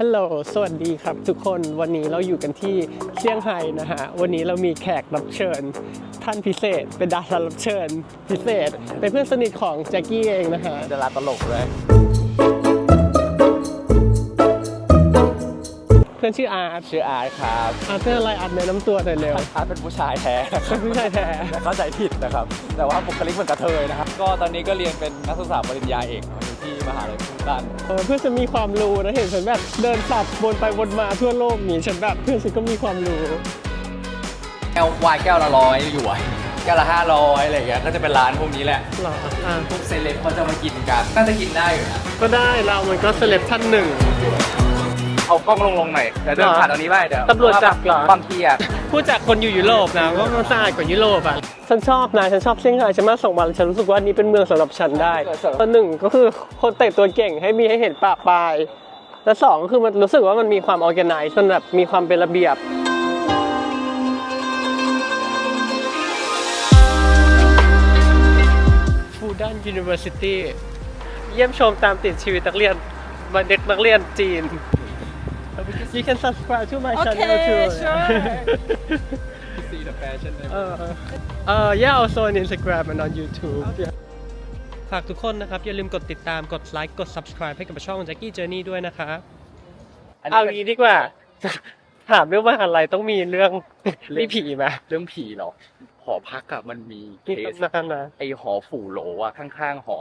ฮัลโหล สวัสดีครับทุกคน วันนี้เราอยู่กันที่เซี่ยงไฮ้นะฮะ วันนี้เรามีแขกรับเชิญ ท่านพิเศษ เป็นดารารับเชิญ พิเศษ เป็นเพื่อนสนิทของแจ็คกี้เองนะฮะ ดาราตลกเลย เพื่อนชื่ออาร์ต ชื่ออาร์ตครับอาร์ตเป็นอะไรอาร์ตแนะนำตัวหน่อยเร็วอาร์ตเป็นผู้ชายแท้ เป็นผู้ชายแท้แต่เข้าใจผิดนะครับ แต่ว่าบุคลิกเหมือนกระเทยนะครับ ก็ตอนนี้ก็เรียนเป็นนักศึกษาปริญญาเอกอยู่ ที่มหาลัยพุทธานเออเพื่อนจะมีความรู้นะเห็นฉันแบบเดินสับวนไปวนมาทั่วโลกนี้ฉันแบบเพื่อนฉันก็มีความรู้แก้ววายแก้วละร้อยอยู่อะแก้วละห้าร้อยอะไรอย่างเงี้ยก็จะเป็นร้านพวกนี้แหละหรออะพวกเซเลบเขาจะมากินกันน่าจะกินได้อยู่นะก็ได้เรามันก็เซเลบท่านหนึ่ง เอากล้องลงลงหน่อยเดี๋ยวเดินเหรอผ่านตรงนี้ไปเดี๋ยวตำรวจจับเหรอ บางทีอะพูดจากคนอยู่ยุโรปนะว่ามันสะอาดกว่ายุโรปอะ ฉันชอบนะฉันชอบเซี่ยงไฮ้ฉันมาสองวันฉันรู้สึกว่านี่เป็นเมืองสำหรับฉันได้ตัวหนึ่งก็คือคนแต่งตัวเก่งให้มีให้เห็นปะปลายและสองก็คือมันรู้สึกว่ามันมีความออแกไนซ์มันแบบมีความเป็นระเบียบฟูดันยูนิเวอร์ซิตี้เยี่ยมชมตามติดชีวิตนักเรียนเด็กนักเรียนจีน You can subscribe to my channel Okay, too. sure. See the fashion Uh, uh, yeah, also on Instagram and on YouTube. Yeah. ฝากทุกคนนะครับ อย่าลืมกดติดตามกดไลค์กด subscribe ให้กับช่อง Jackie Journey ด้วยนะครับอันเอานี้งี้ดีกว่า ถามเรื่องว่าอะไรต้องมีเรื่องมีผีไหมเรื่องผีเหรอ หอพักอะมันมีเคมีสตำนานนะ ไอหอฝูโหลอะข้างๆหอ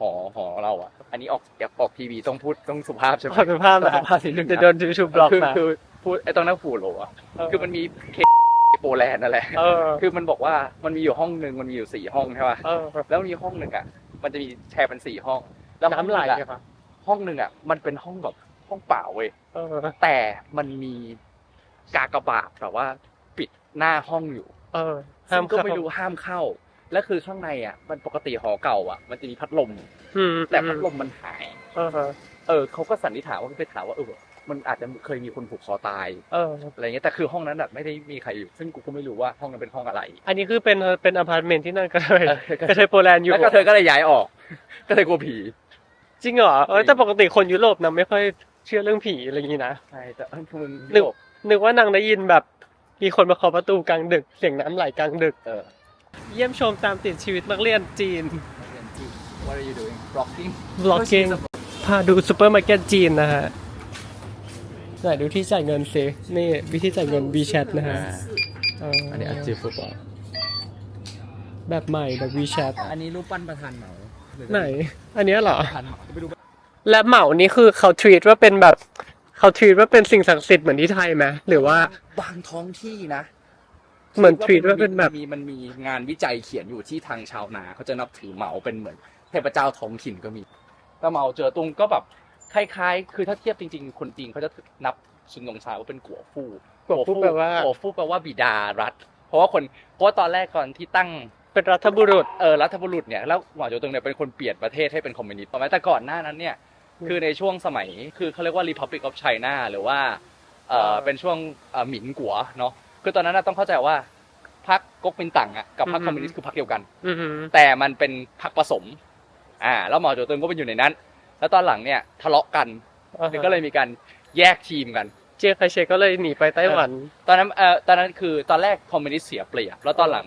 หอหอเราอะอันนี้ออกอยากออกทีวีต้องพูดต้องสุภาพใช่ไหมขอสุภาพนะสุภาพนิดนึงจะโดน YouTube บล็อกคือนะคือพูดไอตรงนั้นฝูโหลอะเออ คือมันมีเค โปแลนด์นั่นแหละเออคือมันบอกว่ามันมีอยู่ห้องหนึ่งมันมีอยู่สี่ห้องใช่ป่ะเออแล้วมีห้องหนึ่งอะมันจะมีแชร์เป็นสี่ห้อง แล้วห้องน้ำไหลนึ่งอะอะครับห้องหนึ่งอะมันเป็นห้องแบบห้องเปล่าเว้ยเออแต่มันมีกากบาทแบบว่า ปิดหน้าห้องอยู่ เออ ห้ามก็เข้ไม่รู้ห้ามเข้า แล้วคือข้างในอะ มันปกติหอเก่า อะ มันจะมีพัดลมอืมแต่พัดลมมันหายเออเออเขาก็สันนิษฐานว่าไปถามว่าเออ มันอาจจะเคยมีคนผูกคอตายเออ อะไรเงี้ยแต่คือห้องนั้นแบบไม่ได้มีใครอยู่ซึ่งกูก็ไม่รู้ว่าห้องนั้นเป็นห้องอะไรอันนี้คือเป็นเป็นอพาร์ตเมนต์ที่นั่นก็เลยเออก็เลยโปแลนด์อยู่แล้วก็เธอก็เลยย้ายออกก็เลยกลัวผี จริงเหรอเออแต่ปกติคนยุโรปนะไม่ค่อยเชื่อเรื่องผีอะไรอย่างนี้นะใช่แต่เออมึงนึกนึกว่านางได้ยินแบบมีคนมาเคาะประตูกลางดึกเสียงน้ำไหลกลางดึกเออเยี่ยมชมตามติดชีวิตนักเรียนจีน What are you doing blocking vlogging พาดูซูเปอร์มาร์เก็ตจีนนะฮะ ไหนดูที่จ่ายเงินสินี่วิธีจ่ายเงิน WeChat นะฮะเอันนี้อัจจิฟุตบอลแบบใหม่แบบ WeChat อันนี้รูปปั้นประธานเหมาไหน อันเนี้ยเหรอ ประธานเหมาไปดูและเหมานี่คือเขาทรีตว่าเป็นแบบเขาทรีตว่าเป็นสิ่งศักดิ์สิทธิ์เหมือนที่ไทยไหมหรือว่าบางท้องที่นะเหมือน treat ว่าเป็นแบบมีมันมีงานวิจัยเขียนอยู่ที่ทางชาวนาเขาจะนับถือเหมาเป็นเหมือนเทพเจ้าท้องถิ่นก็มีถ้าเหมาเจอตุงก็แบบ คล้ายๆ คือถ้าเทียบจริงๆ คนจีนเขาจะนับซุนยงซาว่าเป็นกัวฟู่กัวฟู่แปลว่ากัวฟู่แปลว่าบิดารัฐ เพราะว่าคนเพราะว่าตอนแรกก่อนที่ตั้งเป็นรัฐบุรุษเออรัฐบุรุษเนี่ยแล้วเหมาโจวตุงเนี่ยเป็นคนเปลี่ยนประเทศให้เป็นคอมมิวนิสต์ถูกไหมแต่ก่อนหน้านั้นเนี่ยอืมคือในช่วงสมัยคือเขาเรียกว่า Republic of China หรือว่าเออเออเป็นช่วงเอ่อหมินกัวเนาะคือตอนนั้นนะต้องเข้าใจว่าพรรคก๊กมินตั๋งอะกับพรรคอือฮึคอมมิวนิสต์คือพรรคเดียวกันอือหือแต่มันเป็นพรรคผสมอ่าแล้วเหมาโจวตุงก็เป็นอยู่ในนั้น แล้วตอนหลังเนี่ยทะเลาะกันอ่าฮะก็เลยมีการแยกทีมกัน เจียงไคเชกก็เลยหนีไปไต้หวัน ตอนนั้นเอ่อตอนนั้นคือตอนแรกคอมมิวนิสต์เสียเปรียบแล้วตอนหลัง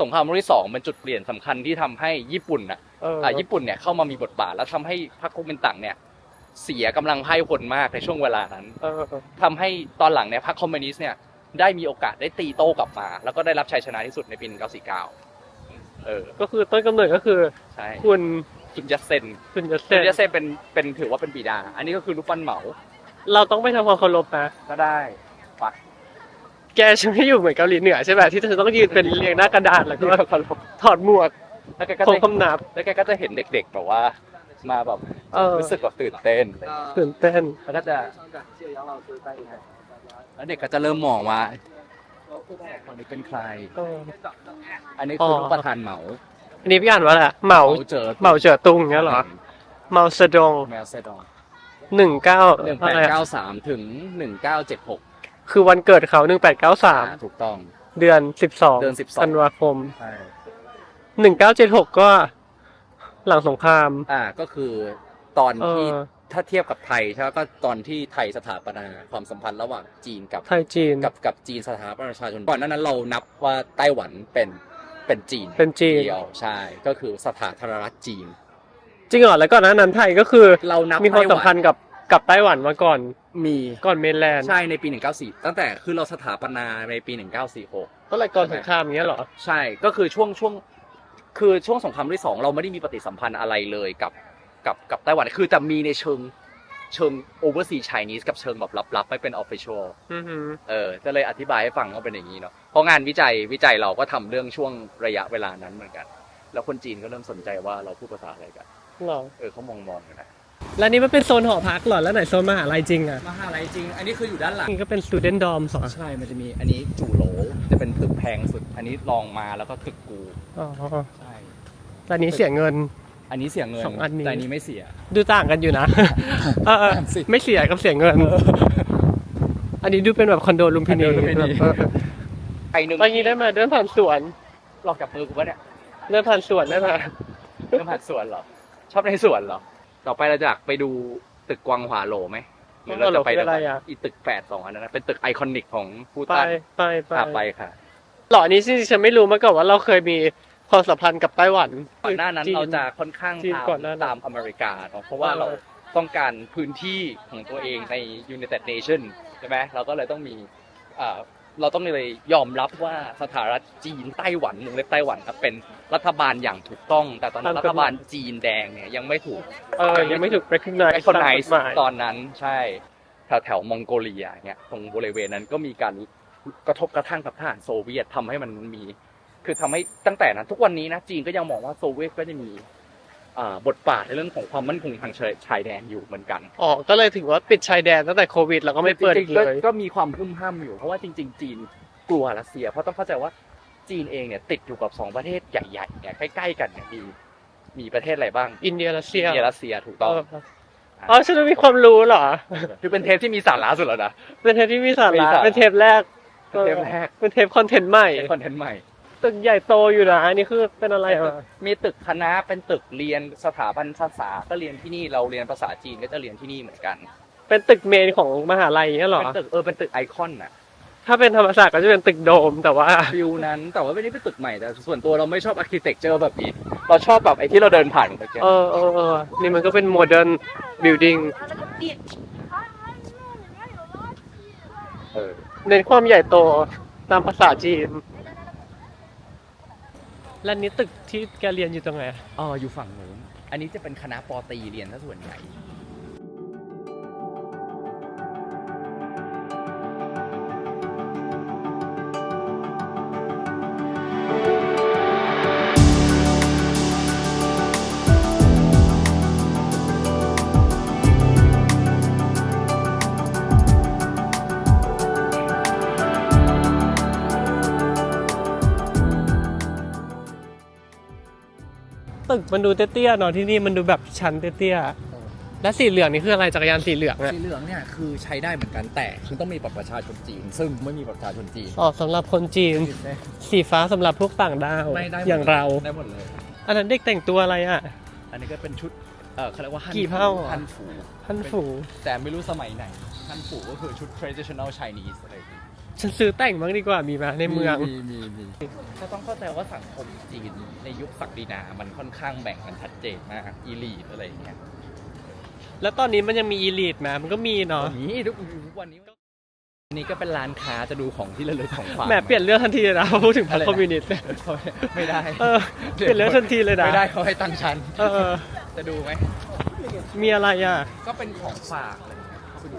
สงครามโลกที่สองเป็นจุดเปลี่ยนสำคัญที่ทำให้ญี่ปุ่นอะเอออ่าญี่ปุ่นเนี่ยเข้ามามีบทบาท แล้วทำให้พรรคก๊กมินตั๋งเนี่ยเสียกำลังไพ่พลมากในช่วงเวลานั้นเออทำให้ตอนหลังเนี่ยพรรคคอมมิวนิสต์เนี่ยได้มีโอกาสได้ตีโต้กลับมา แล้วก็ได้รับชัยชนะที่สุดในปี 1949 เออ ก็คือต้นกำเนิดก็คือใช่คุณ ซุนยัตเซนคุณจะเซซุนนยัตเซนเป็นเป็นถือว่าเป็นบิดา อันนี้ก็คือรูปปั้นเหมาเราต้องไปทำความเคารพนะก็ได้ปะแกฉันไม่อยู่เหมือนเกาหลีเหนือใช่ไหมที่เธอต้องยืนเป็นเรียงหน้ากระดานแล้วก็ที่เคารพถอดหมวกแล้วแกก็โค้งจะคำนับแล้วแกก็จะเห็นเด็กๆแบบว่า มาแบบเออรู้สึกแบบตื่นเต้นตื่นเต้นแล้วก็จะแล้วเด็กก็จะเริ่มมองว่าคนนี้เป็นใคร เออ อันนี้คืออรูปประธานเหมา อันนี้พี่อ่านว่าอะไรเหมาเจอเหมาเจ๋อตุงเงี้ยเหรอเหมาเสดงแมวเซดองหนึ่งเก้าหนึ่งแปดเก้าสามถึงหนึ่งเก้าเจ็ดหกคือวันเกิดเขาหนึ่งแปดเก้าสามถูกต้อง เดือนสิบสองเดือน12 ธันวาคมใช่หนึ่งเก้าเจ็ดหกก็ หลังสงคราม อ่าก็คือตอนที่เออถ้าเทียบกับไทยใช่ไหมก็ตอนที่ไทยสถาปนาความสัมพันธ์ระหว่างจีนกับไทยจีน กับกับจีนสถาบันประชาชนก่อนหนานั้นเรานับว่าไต้หวันเป็น เป็นจีนเป็นจีน เดียวใช่ก็คือสถาธารณรัฐจีน จริงเหรอแล้วก่อนหน้านั้นไทยก็คือเรานับมีความสัมพันไต้หธ์กับกับไต้หวันมาก่อนมีก่อนเมนแลนด์ใช่ในปี 1994ตั้งแต่คือเราสถาปนาในปี 1946 ก็เลยก่อนสงครามอย่างเงี้ยเหรอ ใช่ก็คือช่วงช่วงคือช่วงสงครามโลกที่สองเราไม่ได้มีปฏิสัมพันธ์อะไรเลยกับกับกับไต้หวันคือแต่มีในเชิง เชิง overseas Chinese กับเชิงแบบลับๆไม่เป็น official อือหือเออจะเลยอธิบายให้ฟังว่าเป็นอย่างนี้เนาะเพราะงานวิจัยวิจัยเราก็ทำเรื่องช่วงระยะเวลานั้นเหมือนกัน แล้วคนจีนก็เริ่มสนใจว่าเราพูดภาษาอะไรกันเหรอเออเขามองมองกันนะแล้วนี่มันเป็นโซนหอพักเหรอแล้วไหนโซนมหาลัยจริงอะมหาลัยจริง อันนี้คืออยู่ด้านหลังนี่ก็เป็น student dorm สอใช่มันจะมีอันนี้จู่โหลจะเป็นตึกแพงสุด อันนี้ลองมาแล้วก็ตึกกูอ๋อใช่แต่อันนี้เสียเงิน อันนี้เสียเงินสองอันนี้ แต่อันนี้ไม่เสีย ดูต่างกันอยู่นะเออเออต่างสิไม่เสียกับเสียเงิน อันนี้ดูเป็นแบบคอนโดลุมพินีคอนโดลุมพินี แบบเออไอหนึ่งไปงี้ได้มาเดินผ่านสวนลอกจับมือกูปะเนี่ยเดินผ่านสวนได้มาเริ่มผัดสวนเหรอ ชอบในสวนเหรอ ต่อไปเราจะไปดูตึกกวางหวาโหลไหมหรือเราจะไปกวางหวาโหลคืออะไรอะอีตึกแฝดสองอันนั้นนะเป็นตึกไอคอนิกของฟูไปตันไปไปอะไปค่ะหรออันนี้ที่ฉันไม่รู้มาก่อนว่าเราเคยมี ความสัมพันธ์กับไต้หวัน ก่อนหน้านั้นจีเราจะค่อนข้างจีนตามก่อนหน้านั้น ตามอเมริกาเนาะเพราะว่าเออเราต้องการพื้นที่ของตัวเองใน United Nation ใช่ไหมเราก็เลยต้องมีอ่าเราต้องเลยยอมรับว่าสถารัฐจีนไต้หวันวงเล็บไต้หวันครับเป็นรัฐบาลอย่างถูกต้อง แต่ตอนนั้นรัฐบาลจีนแดงเนี่ยยังไม่ถูก เออยังไม่ถูก recognize ไอคอนไนตามกฎหมาย ตอนนั้นใช่แถวแถวมองโกเลียเนี่ยตรงบริเวณนั้นก็มีการกระทบกระทั่งกับทหารโซเวียตทำให้มันมี คือทำให้ตั้งแต่นั้น ทุกวันนี้นะจีนก็ยังมองว่าโซเวียตก็จะมีอ่าบทบาทในเรื่องของความมั่นคงทางชายชายแดนอยู่เหมือนกันอ๋อก็เลยถือว่าปิดชายแดนตั้งแต่โควิด แล้วก็ไม่เปิดจอีริกงๆเลยก็มีความพึ่มห้ำอยู่เพราะว่าจริง ๆ จีนกลัวรัสเซีย เพราะต้องเข้าใจว่าจีนเองเนี่ยติดอยู่กับสองประเทศใหญ่ๆเนี่ยใกล้ๆกันเนี่ยมีมีประเทศอะไรบ้าง อินเดียรัสเซียอินเดียรัสเซียถูกต้องเอออ๋อฉันมีความรู้เหรอคือเป็นเทปที่มีสาระสุดแล้วนะเป็นเทปที่มีสามีระสาระเป็นเทปแรกเป็นเทปแรกเป็นเทปคอนเทนต์ใหม่เป็นคอนเทนต์ใหม่ ตึกใหญ่โตอยู่นะ อันนี้คือเป็นอะไรอะมีตึกคณะเป็นตึกเรียนสถาบันภาษาก็เรียนที่นี่เราเรียนภาษาจีนก็จะเรียนที่นี่เหมือนกัน เป็นตึกเมนของมหาลัยเนี่ยเหรอเป็นตึกเออเป็นตึกไอคอนน่ะถ้าเป็นธรรมศาสตร์ก็จะเป็นตึกโดมแต่ว่าฟิลนั้น แต่ว่าไม่ได้เป็นตึกใหม่แต่ส่วนตัวเราไม่ชอบอาร์เคเต็กเจอแบบนี้ เราชอบแบบไอ้ที่เราเดินผ่านเมื่อกี้เออเออเออนี่มันก็เป็นโมเดิร์นบิลดิ้งเออเน้นความใหญ่โตตามภาษาจีน แล้วนี้ตึกที่แกเรียนอยู่ตรงไหนอ๋ออยู่ฝั่งนู้น อันนี้จะเป็นคณะปอตรีเรียนซะส่วนใหญ่ ตึกมันดูเตี้ยๆเนาะที่นี่มันดูแบบชั้นเตี้ยๆและสีเหลืองนี่คืออะไรจักรยานสีเหลืองอะสีเหลืองเนี่ยคือใช้ได้เหมือนกันแต่คุณต้องมีบัตรประชาชนจีน ซึ่งไม่มีบัตรประชาชนจีนอ๋อสำหรับคนจีน สีฟ้าสำหรับพวกต่างดาวไม่ได้หมดอย่างเราได้หมดเลยอันนั้นเด็กแต่งตัวอะไรอะอันนี้ก็เป็นชุดเออเขาเรียกว่าฮันกี่เผ่าฮันฝู ท่านฝู แต่ไม่รู้สมัยไหนฮันฝูก็คือชุด traditional Chinese อะไรอย่างงี้ ฉันซื้อแต่งบ้างดีกว่ามีมาในเมือง มีมีมีก็ต้องเข้าใจว่าสังคมจีนในยุคศักดินา มันค่อนข้างแบ่งกันชัดเจนมากอีลีทอะไรอย่างเงี้ยแล้วตอนนี้มันยังมีอีลีทไหมมันก็มีเนาะตอนนี้ทุกวันนี้อันนี้ก็เป็นร้านค้าจะดูของที่ระลึกของฝากแหมเปลี่ยนเรื่องทันทีเลยนะพอพูดถึงพรรคอะไรนะคอมมิวนิสต์เนี่ยไม่ได้เออเปลี่ยนเรื่องทันทีเลยนะไม่ได้เขาให้ตั้งชั้นเออเออจะดูไหมมีอะไรอะ ก็เป็นของฝากอะไรอย่างเงี้ยเข้าไปดู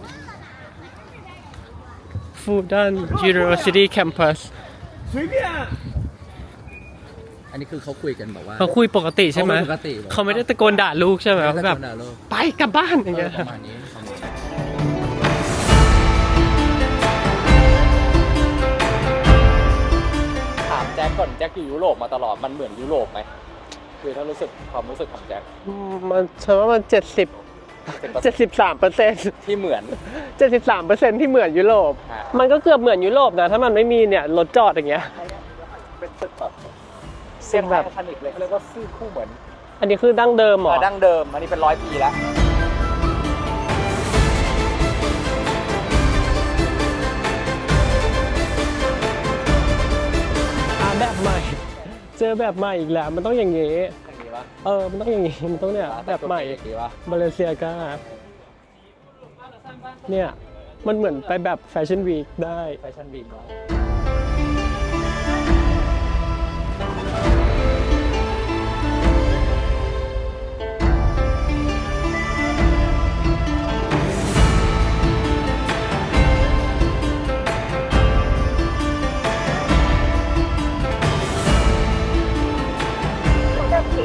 Fudan University Campus อันนี้คือเขาคุยกันแบบว่า เขาคุยปกติใช่ไหมปกติเขาไม่ได้ตะโกนด่าลูกใช่ไหมแบบแบบไปกลับบ้านอย่างเงี้ย ประมาณนี้ประมาณนี้ถามแจ็คก่อนแจ็คอยู่ยุโรปมาตลอดมันเหมือนยุโรปไหมคือถ้ารู้สึกความรู้สึกของแจ็ค มันฉันว่ามันเจ็ดสิบ เจ็ดสิบสามเปอร์เซ็นที่เหมือน เจ็ดสิบสามเปอร์เซ็นที่เหมือนยุโรปมันก็เกือบเหมือนยุโรปนะ ถ้ามันไม่มีเนี่ยรถจอดอย่างเงี้ย เป็นตึกแบบเส้นแบบคานิกเลยเขาเรียกว่าซื่อคู่เหมือนอันนี้คือดั้งเดิมหรอ ดั้งเดิม อันนี้เป็นร้อยปีแล้วแบบใหม่ เจอแบบใหม่อีกแล้ว มันต้องอย่างงี้ะเออ มันต้องอย่างนี้ มันต้องเนี่ยแบบใหม่อย่างนี้ปะบาเลเซียกาเนี่ย มันเหมือนไปแบบแฟชั่นวีคได้ แฟชั่นวีคเนาะ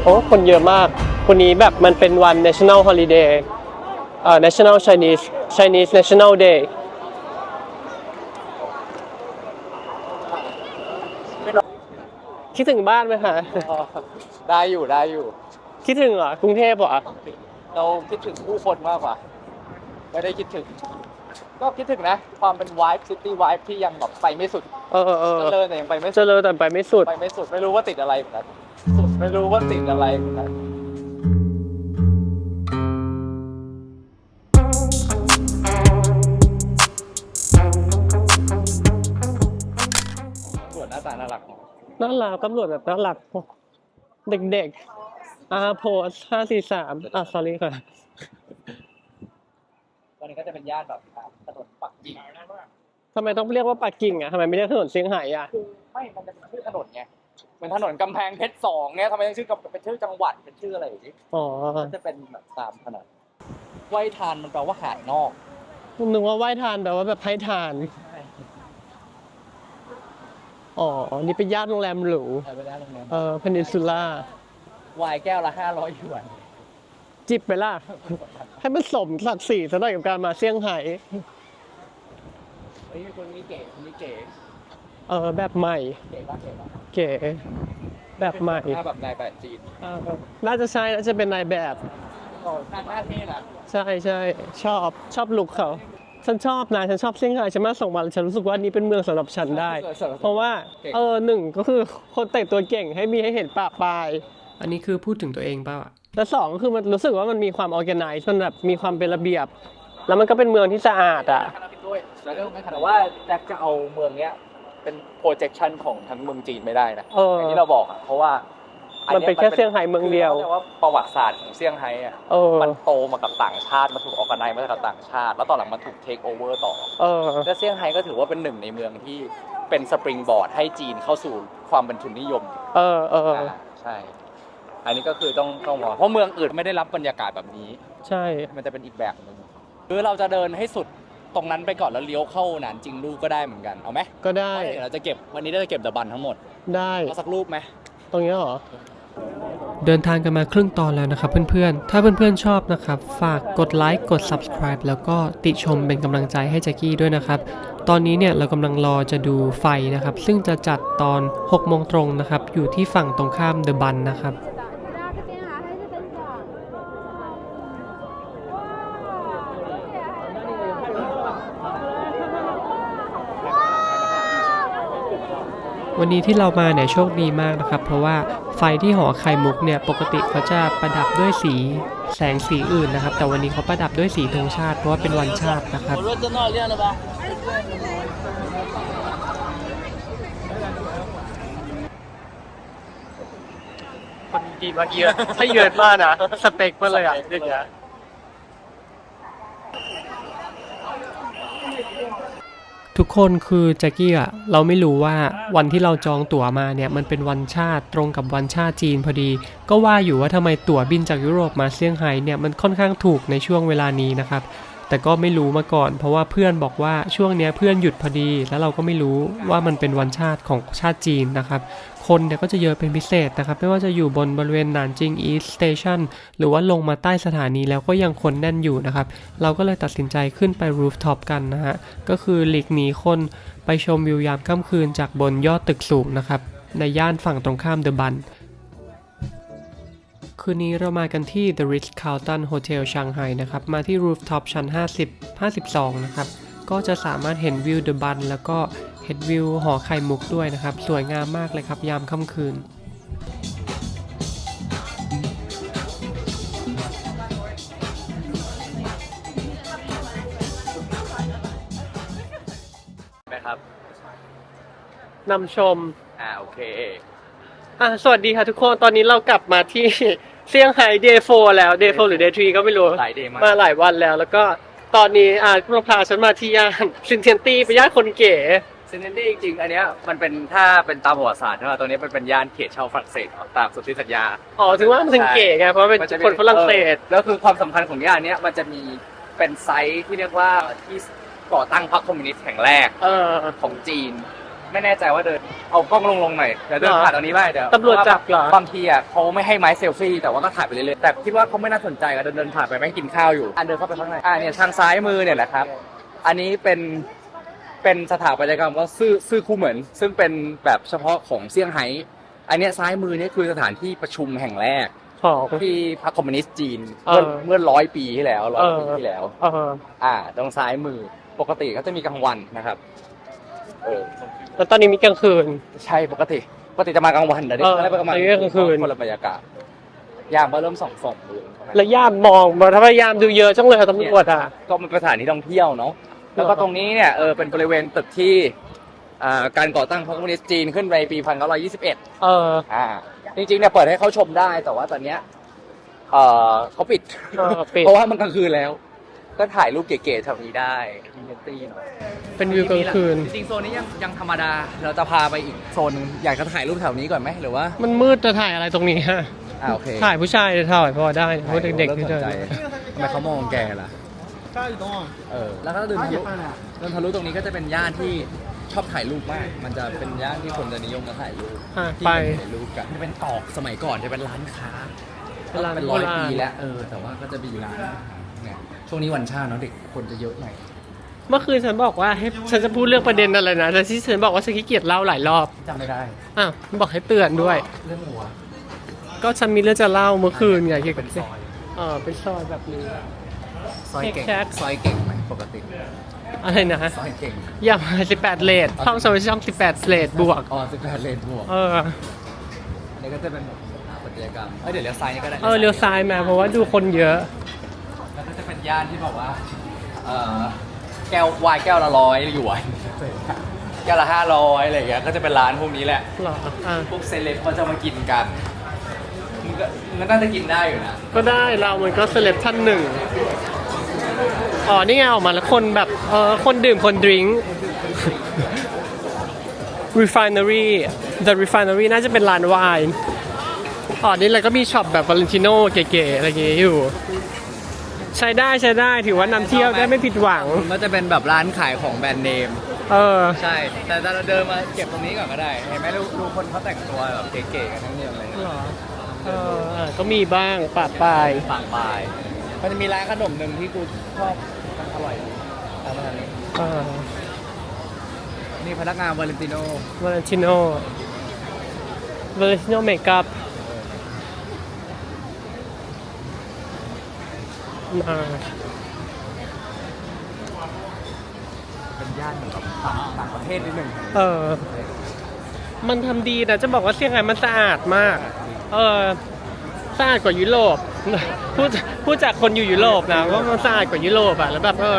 อ้คนเยอะมากคนนี้แบบมันเป็นวัน national holiday เอ่อ national Chinese Chinese national day คิดถึงบ้านไหมคะได้อยู่ได้อยู่ คิดถึงเหรอกรุงเทพเหรอเราคิดถึงผู้คนมากกว่า ไม่ได้คิดถึง ก็คิดถึงนะ ความเป็นวายซิตี้วายที่ยังแบบไปไม่สุดเออเออเจริญแต่ยังไปไม่เจสุด ริญแต่ไปไม่สุด ไปไม่สุด ไม่รู้ว่าติดอะไรเหมือนกันสุด ไม่รู้ว่าติดอะไรเหมือนกันส่วนหน้าตาน่ารักเนอะน่ารักตำรวจแบบน่ารัก เด็กๆอ่าโพสห้าสี่สามอะ sorry ค่ะวันนี้ก็จะเป็นย่านแบบถนนปักกิ่งทำไมต้องเรียกว่าปักกิ่งอะทำไมไม่เรียกถนนเซี่ยงไฮ้อะ คือไม่มันจะเป็นชื่อถนนไง เหมือนถนนกำแพงเพชรสองเนี่ยทำไมต้องชื่อกำเป็นชื่อจังหวัดเป็นชื่ออะไรอย่างนี้อ๋อมันจะเป็นแบบตามถนนไหวทานมันแปลว่าหาดนอกนึกว่าไหว้ทานแบบว่าแบบให้ทาน อ๋อ นี่เป็นย่านโรงแรมหรู ใช่ไปได้ตรงนี้เออพนินซูล่าวายแก้วละห้าร้อยหยวนจิบไปล่ะ ให้มันสมศักดิ์ศรีซะหน่อยกับการมาเซี่ยงไฮ้ เฮ้ยคนนี้เก๋คนนี้เก๋ เออแบบใหม่เก๋มากเก๋มากเก๋แบบใหม่หน้าแบบนายแบบจีนเออน่าจะใช่น่าจะเป็นนายแบบโอ้หน้าหน้าเท่นะใช่ใช่ชอบชอบลุคเขาฉันชอบนะฉันชอบเซี่ยงไฮ้ฉันมาสองวันฉันรู้สึกว่านี่เป็นเมืองสำหรับฉันได้ เพราะว่าเออหนึ่งก็คือคนแต่งตัวเก่งให้มีให้เห็นปะปลาย อันนี้คือพูดถึงตัวเองเปล่าอะและสองก็คือมันรู้สึกว่ามันมีความออแกไนซ์มันแบบมีความเป็นระเบียบ แล้วมันก็เป็นเมืองที่สะอาดอะด้วยแล้วก็ไม่ขนาดว่าแจ็คจะเอาเมืองเนี้ย เป็น projection ของทั้งเมืองจีนไม่ได้นะเอออ ย่างที่เราบอกอะเพราะว่ามัมันเป็นแค่เซี่ยงไฮ้เมืองเดียว คือว่าประวัติศาสตร์ของเซี่ยงไฮ้อะเออ มันโตมากับต่างชาติมันถูกออกกันไนมาจากต่างชาติ แล้วตอนหลังมันถูกเทคโอเวอร์ต่อ เออ และเซี่ยงไฮ้ก็ถือว่าเป็นหนึ่งในเมืองที่เป็นสปริงบอร์ดให้จีนเข้าสู่ความเป็นทุนนิยมเออ เอออ่าใช่ อันนี้ก็คือต้องต้องมองเพราะเมืองอื่นไม่ได้รับบรรยากาศแบบนี้ ใช่ มันจะเป็นอีกแบบหนึงคือเราจะเดินให้สุด ตรงนั้นไปก่อนแล้วเลี้ยวเข้าหนานจิงลู่ก็ได้เหมือนกันเอาไหมก็ได้ เพราะเดี๋ยวเราจะเก็บวันนี้เราจะเก็บเดอะบันทั้งหมดได้ เอาสักรูปไหม ตรงเนี้ยเหรอ เดินทางกันมาครึ่งตอนแล้วนะครับเพื่อนๆ ถ้าเพื่อนๆชอบนะครับ ฝากกดไลค์กด subscribe แล้วก็ติชมเป็นกำลังใจให้แจ็คกี้ด้วยนะครับ ตอนนี้เนี่ยเรากำลังรอจะดูไฟนะครับ ซึ่งจะจัดตอน6โมงตรงนะครับ อยู่ที่ฝั่งตรงข้ามเดอะบันนะครับ วันนี้ที่เรามาเนี่ยโชคดีมากนะครับ เพราะว่าไฟที่หอไข่มุกเนี่ยปกติเขาจะประดับด้วยสีแสงสีอื่นนะครับ แต่วันนี้เขาประดับด้วยสีธงชาติ เพราะว่าเป็นวันชาตินะครับคนจีนเมื่อกี้ถ้าเยอะมากนะสเปคมาเลยอะเด็กเนี้ย ทุก คนคือแจ็คกี้อะเราไม่รู้ว่าวันที่เราจองตั๋วมาเนี่ยมันเป็นวันชาติตรงกับวันชาติจีนพอดี ก็ว่าอยู่ว่าทำไมตั๋วบินจากยุโรปมาเซี่ยงไฮ้เนี่ยมันค่อนข้างถูกในช่วงเวลานี้นะครับแต่ก็ไม่รู้มาก่อน เพราะว่าเพื่อนบอกว่าช่วงเนี้ยเพื่อนหยุดพอดี แล้วเราก็ไม่รู้ว่ามันเป็นวันชาติของชาติจีนนะครับ คนเนี่ยก็จะเยอะเป็นพิเศษนะครับ ไม่ว่าจะอยู่บนบริเวณหนานจิงอีสต์สเตชันหรือว่าลงมาใต้สถานีแล้วก็ยังคนแน่นอยู่นะครับ เราก็เลยตัดสินใจขึ้นไปรูฟท็อปกันนะฮะ ก็คือหลีกหนีคนไปชมวิวยามค่ำคืนจากบนยอดตึกสูงนะครับ ในย่านฝั่งตรงข้ามเดอะบันคืนนี้เรามากันที่ The Ritz-Carlton Hotel ชางไฮนะครับ มาที่ rooftop ชั้น 50 52 นะครับ ก็จะสามารถเห็นวิวเดอะบันแล้วก็ เห็นวิวหอไข่มุกด้วยนะครับ สวยงามมากเลยครับยามค่ำคืน นะครับ นำชม อ่า โอเค อะ สวัสดีค่ะทุกคน ตอนนี้เรากลับมาที่ เซี่ยงไฮ้เดย์โฟแล้วเดย์โฟหรือเดย์ทรีก็ไม่รู้ หลายเดย์มาก มาหลายวันแล้ว แล้วก็ตอนนี้อ่าเราพาฉันมาที่ย่านซินเทียนตี้ไปย่านคนเก๋ เซนเนตี้จริงๆ อันเนี้ยมันเป็นถ้าเป็นตามประวัติศาสตร์ใช่ไหมตรงนี้มันเป็นย่านเขตชาวฝรั่งเศสเนอะตามสนธิสัญญา อ๋อถึงว่ามันถึงเก๋ไงเพราะว่าเป็นมัจะคนฝรั่งเศส ออแล้วคือความสำคัญของย่านเนี้ยมันจะมีเป็นไซต์ที่เรียกว่าที่ก่อตั้งพรรคคอมมิวนิสต์แห่งแรกเออ ของจีน ไม่แน่ใจว่าเดินเอากล้องลงลงๆหน่อยเดี๋ยวเดินเหรอ ผ่านตรงนี้ไปเดี๋ยวตำรวจจับเหรอ บางทีอะเขาไม่ให้ไม้เซลฟี่แต่ว่าก็ถ่ายไปเรื่อยๆแต่คิดว่าเขาไม่น่าสนใจก็เดินเดินผ่านไปแม่งกินข้าวอยู่อะเดินเข้าไปข้างในอ่าเนี่ยทางซ้ายมือเนี่ยแหละครับ อันนี้เป็น เป็นสถาปัตยกรรมว่าซื่อซื่อคู่เหมือน ซึ่งเป็นแบบเฉพาะของเซี่ยงไฮ้อันเนี้ยซ้ายมือเนี่ยคือสถานที่ประชุมแห่งแรกของ ที่พรรคคอมมิวนิสต์จีนเอเมื่ออเมื่อร้อยปีที่แล้วร้อยเออปีที่แล้ว เอออ่า ตรงซ้ายมือปกติเขาจะมีกลางวันนะครับเออแล้วตอนนี้มีกลางคืน ใช่ปกติปกติจะมากลางวันแต่นี่เออไม่ได้ไปกลางวันอันนี้กลางคืน คนละบรรยากาศยามก็เริ่มส่องส่องๆดูแล้วย่ามมองมาถ้าพยายามดูเยอะจังเลยอะตำรวจอะก็มันเป็นสถานที่ท่องเที่ยวเนาะ แล้วก็ตรงนี้เนี่ยเออเป็นบริเวณตึกที่อ่าการก่อตั้งพรรคคอมมิวนิสต์จีนขึ้นในปี1921เออ อ่าจริงๆเนี่ยเปิดให้เขาชมได้ แต่ว่าตอนเนี้ยเออเขาปิด เออปิด เพราะว่ามันกลางคืนแล้ว ก็ถ่ายรูปเก๋ๆแถวนี้ได้มีเนตี้หน่อย เป็นวิวกลางคืน จริงๆโซนนี้ยังยังธรรมดา เราจะพาไปอีกโซนหนึงอยากจะถ่ายรูปแถวนี้ก่อนไหมหรือว่ามันมืดจะถ่ายอะไรตรงนี้ฮะ อ่าโอเคถ่ายผู้ชายจะถ่ายพอได้เพราะเด็กๆที่เดิน ทำไมเขามองแกล่ะ เออแล้วก็เดินทะลุเดินทะลุตรงนี้ก็จะเป็นย่านที่ชอบถ่ายรูปมาก มันจะเป็นย่านที่คนจะนิยมมาถ่ายรูปอะที่ไป ถ่ายรูปกันจะเป็นตอกสมัยก่อนจะเป็นร้านค้าเป็นร้านเป็นร้อยโบราณ ปีแล้วเออ แต่ว่าก็จะมีร้านเนี่ยช่วงนี้วันชาติเนาะเด็กคนจะเยอะหน่อยเมื่อคืนฉันบอกว่าให้ฉันจะพูดเรื่องประเด็นอะไรนะแต่ที่ฉันบอกว่าฉันขี้เกียจเล่าหลายรอบจำไม่ได้อ้าวบอกให้เตือนด้วย เรื่องหัวก็ฉันมีเรื่องจะเล่าเมื่อคืนไงเกี่ยวกับเป็นซอยเออเป็นซอยแบบนี้ ซอยเก่งแคกซอยเก่งไหมปกติอะไรนะซอยเก่งอย่ามา18เลทช่องสมัยช่อง18เลทบวก อ๋อสิบแปดเลนบวกเออ อันนี้ก็จะเป็นแบบปัตยกรรมเอ้ยเดี๋ยวเลี้ยวซ้ายนี่ก็ได้เออเลี้ยวซ้ายมาเพราะว่าดูคนเยอะ แล้วก็จะเป็นย่านที่บอกว่าเออแก้ววายแก้วละร้อยหยวนแก้วละห้าร้อยอะไรอย่างเงี้ยก็จะเป็นร้านพวกนี้แหละเหรออะพวกเซเลบเขาจะมากินกันมันก็มันน่าจะกินได้อยู่นะ ก็ได้เรามันก็เซเลบท่านหนึ่ง อ๋อ นี่ไงออกมาแล้วคนแบบ เออคนดื่มคนดริง refinery the refinery น่าจะเป็นร้านไวน์อ๋อ นี่แล้วก็มีช็อปแบบวาเลนติโน่เก๋ๆ อะไรอย่างเงี้ยอยู่ ใช้ได้ใช้ได้ถือว่านำเที่ยวได้ไม่ผิดหวัง มันก็จะเป็นแบบร้านขายของแบรนด์เนม เออ ใช่ แต่เราเดินมาเก็บตรงนี้ก่อนก็ได้ เห็นไหมดูดูคนเขาแต่งตัวแบบเก๋ๆกันทั้งเมืองเลยเหรอเอออะก็มีบ้างปะปลาย ปากปลาย มันจะมีร้านขนมหนึ่งที่กูชอบมันอร่อยตามมาทางนี้เออนี่พนักงานวาเลนติโนวาเลนติโน่วาเลนติโน่เมคอัพอ่าเป็นย่านเหมือนกับต่างต่างประเทศนิดหนึ่งเออ มันทำดีนะจะบอกว่าเซี่ยงไฮ้มันสะอาดมาก เออสะอาดกว่ายุโรป พูดพูดจากคนอยู่ยุโรปนะว่ามันสะอาดกว่ายุโรปอะแล้วแบบเออ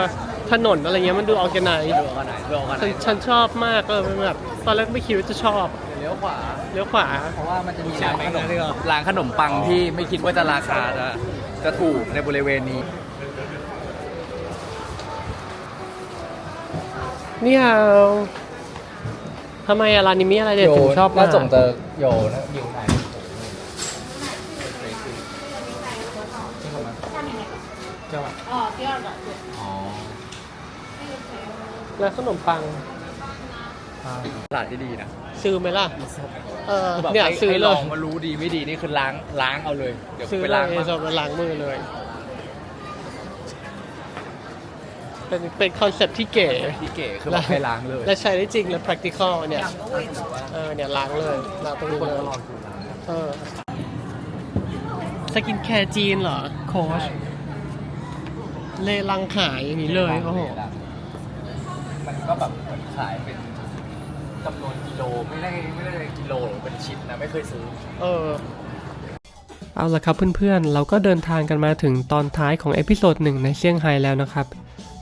ถนนอะไรเงี้ยมันดูออร์แกไนซ์ดูกันไหนดูกันไหนฉันฉันชอบมากเออมันแบบตอนแรกไม่คิดว่าจะชอบเลี้ยวขวาเลี้ยวขวา เพราะว่ามันจะมีร้านขนมร้านขนมปังที่ไม่คิดว่าจะราคาจะจะถูกในบริเวณนี้เนี่ยทำไมอะร้านนี้มีอะไรเด็ดถึงชอบมากน่าจงเจอ แล้วขนมปัง ตลาดที่ดีนะซื้อไหมล่ะ เออคือแบบเนี่ยให้ซื้อให้เลลอยงมารู้ดีไม่ดีนี่คือล้างล้างเอาเลย เดี๋ยวซื้อไปเลล้างยมาจะมาล้างมือเลย เป็นเป็นคอนเซ็ปต์ที่เก๋ที่เก๋คือแบบให้ล้างเลยและใช้ได้จริงและ practical เนี่ย เออเนี่ยล้างเลยล้างตรงนี้เลย เออสกินแคร์จีนเหรอ โค้ชเลลังขายอย่างนี้เลย โอ้โหมัน ก็แบบเหมือนขายเป็นจำนวนกิโลไม่ได้ไม่ได้กิโลหรือเป็นชิ้นนะไม่เคยซื้อ เออ เอาละครับเพื่อนๆ เราก็เดินทางกันมาถึงตอนท้ายของเอพิโซดหนึ่งในเซี่ยงไฮ้แล้วนะครับ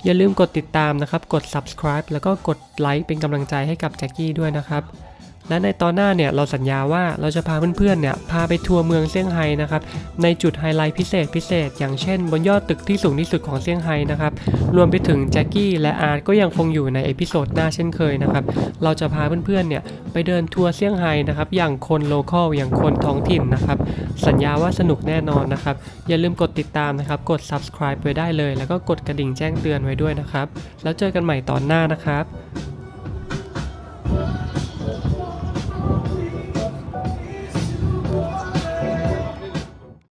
อย่าลืมกดติดตามนะครับ กด subscribe แล้วก็กดไลค์เป็นกำลังใจให้กับแจ็คกี้ด้วยนะครับ และในตอนหน้าเนี่ยเราสัญญาว่าเราจะพาเพื่อนๆเนี่ยพาไปทัวร์เมืองเซี่ยงไฮ้นะครับในจุดไฮไลท์พิเศษพิเศษ อย่างเช่นบนยอดตึกที่สูงที่สุดของเซี่ยงไฮ้นะครับรวมไปถึงแจ็คกี้และอาร์ตก็ยังคงอยู่ในเอพิโซดหน้าเช่นเคยนะครับเราจะพาเพื่อนๆเนี่ยไปเดินทัวร์เซี่ยงไฮ้นะครับอย่างคนโลคอลอย่างคนท้องถิ่นนะครับสัญญาว่าสนุกแน่นอนนะครับอย่าลืมกดติดตามนะครับกด subscribe ไว้ได้เลย แล้วก็กดกระดิ่งแจ้งเตือนไว้ด้วยนะครับแล้วเจอกันใหม่ตอนหน้านะครับ